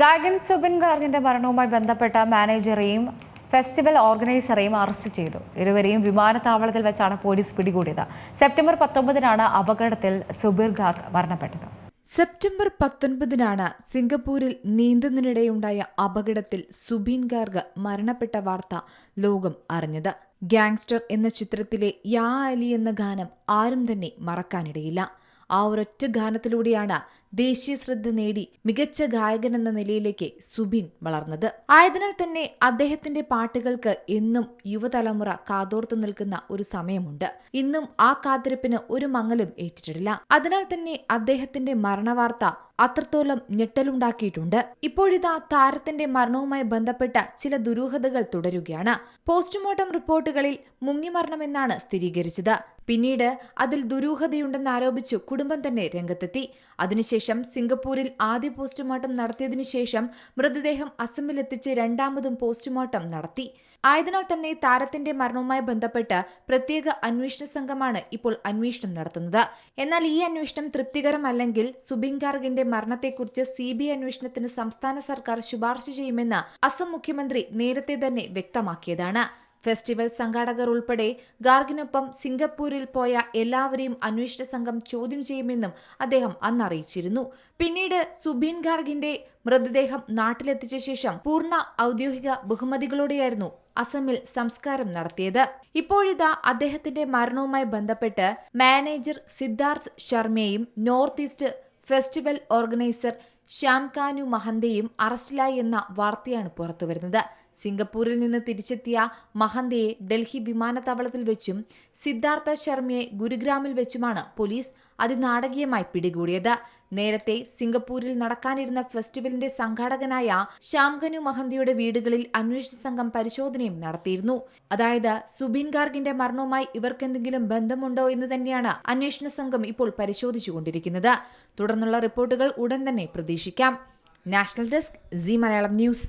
ഗായകൻ സുബിൻ ഗാർഗിന്റെ മരണവുമായി ബന്ധപ്പെട്ട മാനേജറെയും ഫെസ്റ്റിവൽ ഓർഗനൈസറെയും അറസ്റ്റ് ചെയ്തു. ഇരുവരെയും വിമാനത്താവളത്തിൽ വെച്ചാണ് പോലീസ് പിടികൂടിയത്. സെപ്റ്റംബർ പത്തൊമ്പതിനാണ് അപകടത്തിൽ സുബിർ ഗാർഗ് മരണപ്പെട്ടത്. സെപ്റ്റംബർ പത്തൊൻപതിനാണ് സിംഗപ്പൂരിൽ നീന്തുന്നതിനിടെയുണ്ടായ അപകടത്തിൽ സുബീൻ ഗാർഗ് മരണപ്പെട്ട വാർത്ത ലോകം അറിഞ്ഞത്. ഗാങ്സ്റ്റർ എന്ന ചിത്രത്തിലെ യാ അലി എന്ന ഗാനം ആരും തന്നെ മറക്കാനിടയില്ല. ആ ഒരൊറ്റ ഗാനത്തിലൂടെയാണ് ദേശീയ ശ്രദ്ധ നേടി മികച്ച ഗായകൻ എന്ന നിലയിലേക്ക് സുബിൻ വളർന്നത്. ആയതിനാൽ തന്നെ അദ്ദേഹത്തിന്റെ പാട്ടുകൾക്ക് എന്നും യുവതലമുറ കാതോർത്തു നിൽക്കുന്ന ഒരു സമയമുണ്ട്. ഇന്നും ആ കാത്തിരിപ്പിന് ഒരു മങ്ങലും ഏറ്റിട്ടില്ല. അതിനാൽ തന്നെ അദ്ദേഹത്തിന്റെ മരണവാർത്ത അത്രത്തോളം ഞെട്ടലുണ്ടാക്കിയിട്ടുണ്ട്. ഇപ്പോഴിതാ താരത്തിന്റെ മരണവുമായി ബന്ധപ്പെട്ട ചില ദുരൂഹതകൾ തുടരുകയാണ്. പോസ്റ്റ്മോർട്ടം റിപ്പോർട്ടുകളിൽ മുങ്ങിമരണമെന്നാണ് സ്ഥിരീകരിച്ചത്. പിന്നീട് അതിൽ ദുരൂഹതയുണ്ടെന്ന് ആരോപിച്ചു കുടുംബം തന്നെ രംഗത്തെത്തി. അതിനുശേഷം സിംഗപ്പൂരിൽ ആദ്യ പോസ്റ്റ്മോർട്ടം നടത്തിയതിനു ശേഷം മൃതദേഹം അസമിലെത്തിച്ച് രണ്ടാമതും പോസ്റ്റ്മോർട്ടം നടത്തി. ആയതിനാൽ തന്നെ താരത്തിന്റെ മരണവുമായി ബന്ധപ്പെട്ട് പ്രത്യേക അന്വേഷണ സംഘമാണ് ഇപ്പോൾ അന്വേഷണം നടത്തുന്നത്. എന്നാൽ ഈ അന്വേഷണം തൃപ്തികരമല്ലെങ്കിൽ സുബിൻ ഗാർഗിന്റെ മരണത്തെക്കുറിച്ച് സി ബി ഐ അന്വേഷണത്തിന് സംസ്ഥാന സർക്കാർ ശുപാർശ ചെയ്യുമെന്ന് അസം മുഖ്യമന്ത്രി നേരത്തെ തന്നെ വ്യക്തമാക്കിയതാണ്. ഫെസ്റ്റിവൽ സംഘാടകർ ഉൾപ്പെടെ ഗാർഗിനൊപ്പം സിംഗപ്പൂരിൽ പോയ എല്ലാവരെയും അന്വേഷണ സംഘം ചോദ്യം ചെയ്യുമെന്നും അദ്ദേഹം അന്ന് അറിയിച്ചിരുന്നു. പിന്നീട് സുബീൻ ഗാർഗിന്റെ മൃതദേഹം നാട്ടിലെത്തിച്ച ശേഷം പൂർണ ഔദ്യോഗിക ബഹുമതികളോടെയായിരുന്നു അസമിൽ സംസ്കാരം നടത്തിയത്. ഇപ്പോഴിതാ അദ്ദേഹത്തിന്റെ മരണവുമായി ബന്ധപ്പെട്ട് മാനേജർ സിദ്ധാർത്ഥ് ശർമ്മയും North East Festival organiser Shyamkanu മഹന്തയും അറസ്റ്റിലായി എന്ന വാർത്തയാണ് പുറത്തുവരുന്നത്. സിംഗപ്പൂരിൽ നിന്ന് തിരിച്ചെത്തിയ മഹന്തയെ ഡൽഹി വിമാനത്താവളത്തിൽ വെച്ചും സിദ്ധാർത്ഥ ശർമ്മയെ ഗുരുഗ്രാമിൽ വെച്ചുമാണ് പോലീസ് അതിനാടകീയമായി പിടികൂടിയത്. നേരത്തെ സിംഗപ്പൂരിൽ നടക്കാനിരുന്ന ഫെസ്റ്റിവലിന്റെ സംഘാടകനായ ശ്യാംഖനു മഹന്തിയുടെ വീടുകളിൽ അന്വേഷണ സംഘം പരിശോധനയും നടത്തിയിരുന്നു. അതായത് സുബിൻ ഗാർഗിന്റെ മരണവുമായി ഇവർക്കെന്തെങ്കിലും ബന്ധമുണ്ടോ എന്ന് തന്നെയാണ് അന്വേഷണ സംഘം ഇപ്പോൾ പരിശോധിച്ചുകൊണ്ടിരിക്കുന്നത്. തുടർന്നുള്ള റിപ്പോർട്ടുകൾ ഉടൻ തന്നെ പ്രതീക്ഷിക്കാം. National desk C Malayalam news.